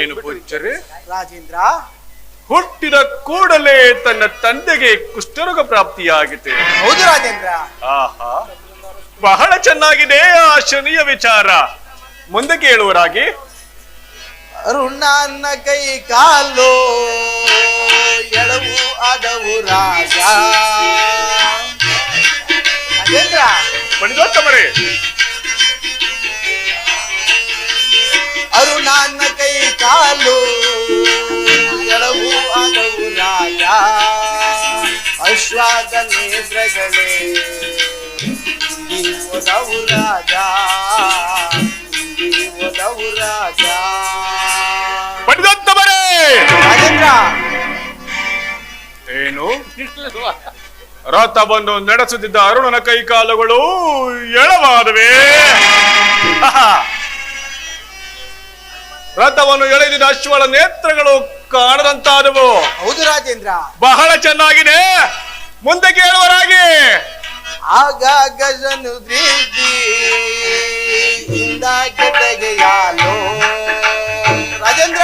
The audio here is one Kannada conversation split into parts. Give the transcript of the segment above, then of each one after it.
ಏನು ಪೂಜ್ಯರೇ? ರಾಜೇಂದ್ರ. ಹುಟ್ಟಿದ ಕೂಡಲೇ ತನ್ನ ತಂದೆಗೆ ಕುಷ್ಠರೋಗ ಪ್ರಾಪ್ತಿಯಾಗಿದೆ. ಹೌದು ರಾಜೇಂದ್ರ. ಆಹಾ. ಬಹಳ ಚೆನ್ನಾಗಿದೆ ಆ ಶನಿಯ ವಿಚಾರ. ಮುಂದೆ ಕೇಳುವರಾಗಿ. ಅರುಣ್ಣ ಕೈ ಕಾಲು ಎಳವು ಆದವು ರಾಜ. ಮಣಿದೋತ್ತಮರೇ ಅರುಣನ ಕೈ ಕಾಲು ಎಳವು ಆದವು ರಾಜ ಅಶ್ವಾದ ನೇತ್ರಗಳೇ ಹಿಂದಿ ಒದವು ರಾಜ ಹಿಂದಿ ಒದವು ರಾಜ ಏನು ನಡೆಸುತ್ತಿದ್ದ ಅರುಣನ ಕೈಕಾಲುಗಳು ಎಳವಾದವೆ. ರಥವನ್ನು ಎಳೆದಿದ್ದ ಅಶ್ವಳ ನೇತ್ರಗಳು ಕಾಣದಂತಾದವು. ಹೌದು ರಾಜೇಂದ್ರ. ಬಹಳ ಚೆನ್ನಾಗಿದೆ. ಮುಂದೆ ಕೇಳುವರಾಗಿ ಆಗ ಗಜನು ರಾಜೇಂದ್ರ.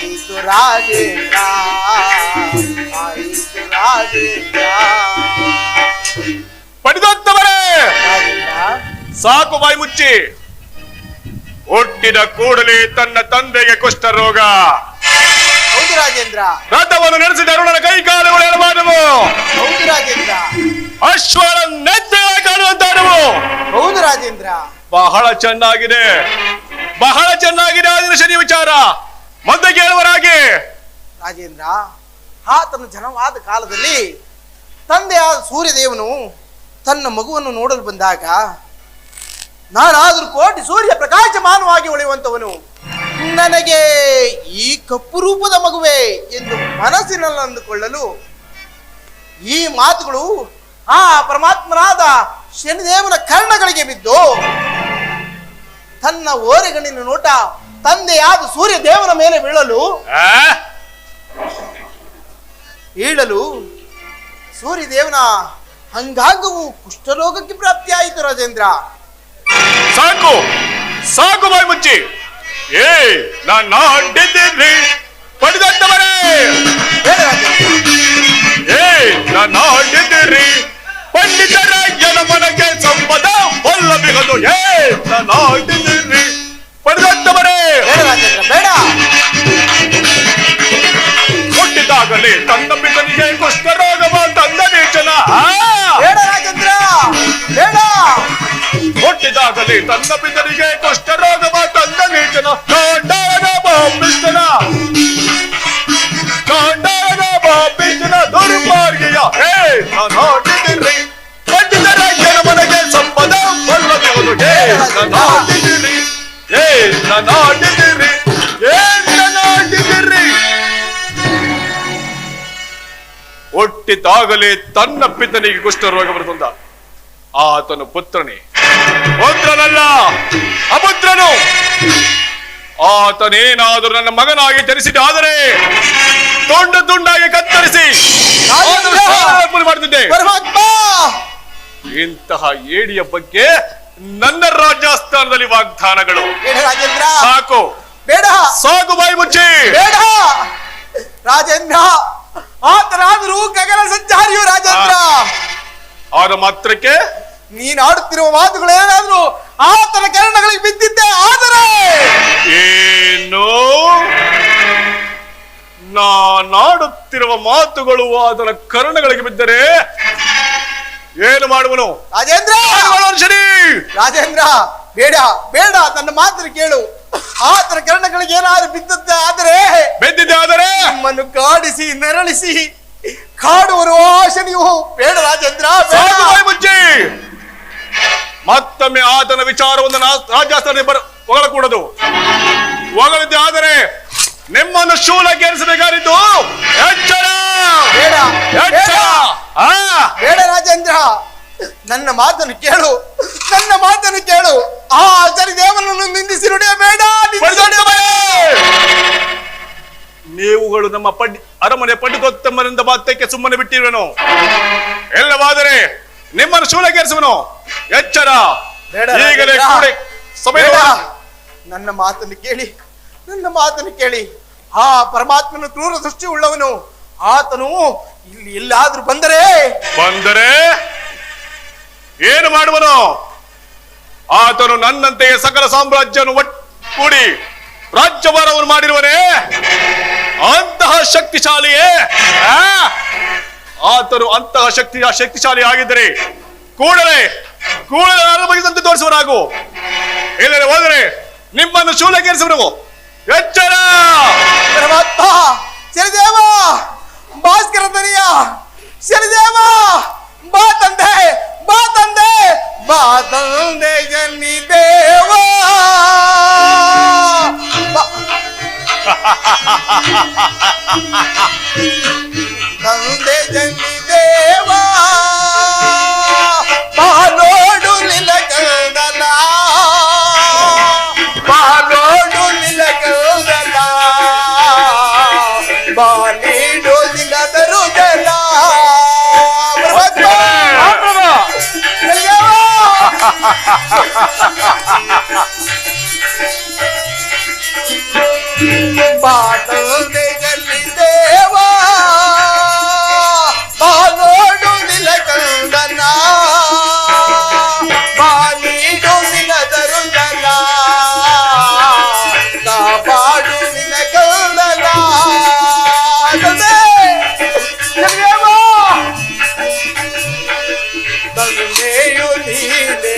ಆಯಿತು ರಾಜೇಂದ್ರ ಆಯಿತು ರಾಜೇಂದ್ರ. ಸಾಕು ಬಾಯಿ ಮುಚ್ಚಿ ಹುಟ್ಟಿದ ಕೂಡಲೇ ತನ್ನ ತಂದೆಗೆ ಕುಷ್ಠರೋಗ ಹೌದು ರಾಜೇಂದ್ರ. ರಥವನ್ನು ನಡೆಸಿದ ಅರುಣನ ಕೈಕಾಲುಗಳು ಹೇಳಬಾರದು ಹೌದು ರಾಜೇಂದ್ರ. ಅಶ್ವರ ನೆತ್ತ ಕಾಣುವಂತ ಹೌದು ರಾಜೇಂದ್ರ. ಬಹಳ ಚೆನ್ನಾಗಿದೆ. ಬಹಳ ಚೆನ್ನಾಗಿದೆ ಆದಿನ ಶನಿ ವಿಚಾರ. ಮತ್ತೆ ಕೇಳುವರಾಗಿ. ರಾಜೇಂದ್ರ, ಆತನ ಜನವಾದ ಕಾಲದಲ್ಲಿ ತಂದೆಯಾದ ಸೂರ್ಯದೇವನು ತನ್ನ ಮಗುವನ್ನು ನೋಡಲು ಬಂದಾಗ, ನಾನಾದರೂ ಕೋಟಿ ಸೂರ್ಯ ಪ್ರಕಾಶಮಾನವಾಗಿ ಉಳಿಯುವಂತವನು, ನನಗೆ ಈ ಕಪ್ಪು ರೂಪದ ಮಗುವೆ ಎಂದು ಮನಸ್ಸಿನಲ್ಲಿ ಅಂದುಕೊಳ್ಳಲು ಈ ಮಾತುಗಳು ಆ ಪರಮಾತ್ಮನಾದ ಶನಿದೇವನ ಕರ್ಣಗಳಿಗೆ ಬಿದ್ದು, ತನ್ನ ಓರೆಗಣ್ಣಿನ ನೋಟ ತಂದೆಯಾದ ಸೂರ್ಯ ದೇವನ ಮೇಲೆ ಬೀಳಲು ಆ? ಬೀಳಲು ಸೂರ್ಯದೇವನ ಹಂಗಾಗವು ಕುಷ್ಠರೋಗಕ್ಕೆ ಪ್ರಾಪ್ತಿಯಾಯಿತು ರಾಜೇಂದ್ರ. ಸಾಕು ಸಾಕು ಬಾಯಿ ಮುಚ್ಚಿ ಏ ನಾನು ಅಡ್ಡಿದ್ದೀನಿ ಪಡೆದಂತವರೇ. ಏ ನಾನು ಅಡ್ಡಿದ್ದೀರಿ ಪಂಡಿತರ ಎನ ಮನಕ್ಕೆ ಸಂಪದ ಒಲ್ಲಬಿಗದು ಏ ನಾನು ಅಡ್ಡಿದ್ದೀರಿ ಪಡೆದಂತವರೇ. ಬೇಡ ರಾಜೇಂದ್ರ ಬೇಡ. ಹುಟ್ಟಿದಾಗಲೇ ತನ್ನ ಪಿತನಿಗೆ ಕುಷ್ಠರೋಗವ ತಂದ ನೀಚನ ಆ! ಬೇಡ ರಾಜೇಂದ್ರ ಬೇಡ. ಹುಟ್ಟಿದಾಗಲೇ ತನ್ನ ಪಿತನಿಗೆ ಕುಷ್ಠರೋಗವ ತಂದನೇ ಜನ ಕಾಂಡಾಗ ಬಾಂಬಿಸ್ತನ ಕಾಂಡಾಗ ಬಾಂಬಿಸ್ತನ ದುರ್ಮಾರ್ಗಿಯ. ಹೇ ನಾನು ಹೊಟ್ಟಿದ್ದೀರಿ ಪಂಡಿತರ ಜನ ಮನೆಗೆ ಸಂಪದ ಬಲ್ಲಬಹುದು ಹೇ ನಾನು ಹೊಟ್ಟಿದ್ದೀರಿ ಏ ನಾನು ಹುಟ್ಟಿದಾಗಲೇ ತನ್ನ ಪಿತನಿಗೆ ಕುಷ್ಠರೋಗ ಬರುತ್ತಂದ ಆತನು ಪುತ್ರನೇ. ಪುತ್ರನಲ್ಲ ಅಪುತ್ರನು. ಆತನೇನಾದರೂ ನನ್ನ ಮಗನಾಗಿ ಜನಿಸಿದಾದರೆ ತುಂಡು ತುಂಡಾಗಿ ಕತ್ತರಿಸಿ ಮಾಡುತ್ತಿದ್ದೆ ಇಂತಹ ಏಡಿಯ ಬಗ್ಗೆ ನನ್ನ ರಾಜಸ್ಥಾನದಲ್ಲಿ ವಾಗ್ದಾನಗಳು. ರಾಜೇಂದ್ರ! ಸಾಕು. ಬೇಡ! ಸಾಕು ಬಾಯಿ ಮುಚ್ಚಿ. ಬೇಡ! ರಾಜೇಂದ್ರ! ಆತನಾದರೂ ಗಗನ ಸಂಚಾರಿಯು ರಾಜೇಂದ್ರ. ಆದ ಮಾತ್ರಕ್ಕೆ ನೀನ್ ಆಡುತ್ತಿರುವ ಮಾತುಗಳು ಏನಾದ್ರು ಆತನ ಕರ್ಣಗಳಿಗೆ ಬಿದ್ದಿದ್ದೆ ಆದರೆ. ಏನು? ನಾನಾಡುತ್ತಿರುವ ಮಾತುಗಳು ಅದರ ಕರ್ಣಗಳಿಗೆ ಬಿದ್ದರೆ ಏನು ಮಾಡುವನು? ರಾಜೇಂದ್ರ! ರಾಜೇಂದ್ರ! ಬೇಡ ಬೇಡ ನನ್ನ ಮಾತು ಕೇಳು. ಆತನ ಕಿರಣಗಳಿಗೆ ಏನಾದ್ರು ಬಿದ್ದದ್ದೆ ಆದರೆ ಬೆದ್ದಿದ್ದೆ ಆದರೆ ನಿಮ್ಮನ್ನು ಕಾಡಿಸಿ ನೆರಳಿಸಿ ಕಾಡುವರು ಆಶನಿಯು ಬೇಡ ರಾಜೇಂದ್ರ ಬೇಡ. ಮುಚ್ಚಿ. ಮತ್ತೊಮ್ಮೆ ಆತನ ವಿಚಾರವನ್ನು ನಾ- ರಾಜಸ್ಥಾನದಲ್ಲಿ ಬರ ಹೊಗಳಕೂಡದು. ಹೊಗಳಿದ್ದೆ ಆದರೆ ನಿಮ್ಮನ್ನು ಶೂಲಕ್ಕೇರಿಸಬೇಕಾಗಿದ್ದು ಎಚ್ಚರ. ಬೇಡ. ಎಚ್ಚರ. ಬೇಡ. ಆ. ಬೇಡ ರಾಜೇಂದ್ರ. ನನ್ನ ಮಾತನ್ನು ಕೇಳು. ನನ್ನ ಮಾತನ್ನು ಕೇಳು. ಆ ಆಚಾರ್ಯ ದೇವನನ್ನು ನಿಂದಿಸಿ ನುಡಿಯಬೇಡ. ನೀವುಗಳು ನಮ್ಮ ಪಂಡಿ ಅರಮನೆ ಪಂಡಿತೋತ್ತಮರಿಂದ ಮಾತಕ್ಕೆ ಸುಮ್ಮನೆ ಬಿಟ್ಟಿರುವನು. ಎಲ್ಲವಾದರೆ ನಿಮ್ಮನ್ನು ಶೂಲಗೇರಿಸುವನು ಎಚ್ಚರ. ಬೇಡ ಈಗಲೇ ರಾಜೇಂದ್ರ. ಕೂಡೆ ಸಮಯ ಬೇಡ. ನನ್ನ ಮಾತನ್ನು ಕೇಳಿ ನನ್ನ ಮಾತನ್ನು ಕೇಳಿ. ಆ ಪರಮಾತ್ಮನ ಕ್ರೂರ ದೃಷ್ಟಿ ಉಳ್ಳವನು. ಆತನು ಇಲ್ಲಿ ಎಲ್ಲಾದ್ರೂ ಬಂದರೆ ಬಂದರೆ ಏನು ಮಾಡುವನು? ಆತನು ನನ್ನಂತೆಯೇ ಸಕಲ ಸಾಮ್ರಾಜ್ಯವನ್ನು ಒಟ್ಟುಗೂಡಿ ರಾಜ್ಯಭಾರವನ್ನು ಮಾಡಿರುವನೇ? ಅಂತಹ ಶಕ್ತಿಶಾಲಿಯೇ? ಆತನು ಅಂತಹ ಶಕ್ತಿ ಶಕ್ತಿಶಾಲಿ ಆಗಿದ್ದರೆ ಕೂಡಲೇ ಕೂಡಲೇ ತೋರಿಸುವ ತೋರಿಸುವರಾಗು ಇಲ್ಲದೆ ಹೋದರೆ ನಿಮ್ಮನ್ನು ಶೂಲಗೇರಿಸುವರು ಎಚ್ಚರ! నందే జని దేవా బాలోడు నిలకడలా బాలోడు నిలకడలా బాలీడు నిలదరు జలా ప్రభా ప్రభా ತಂದೆಯು ನೀನೆ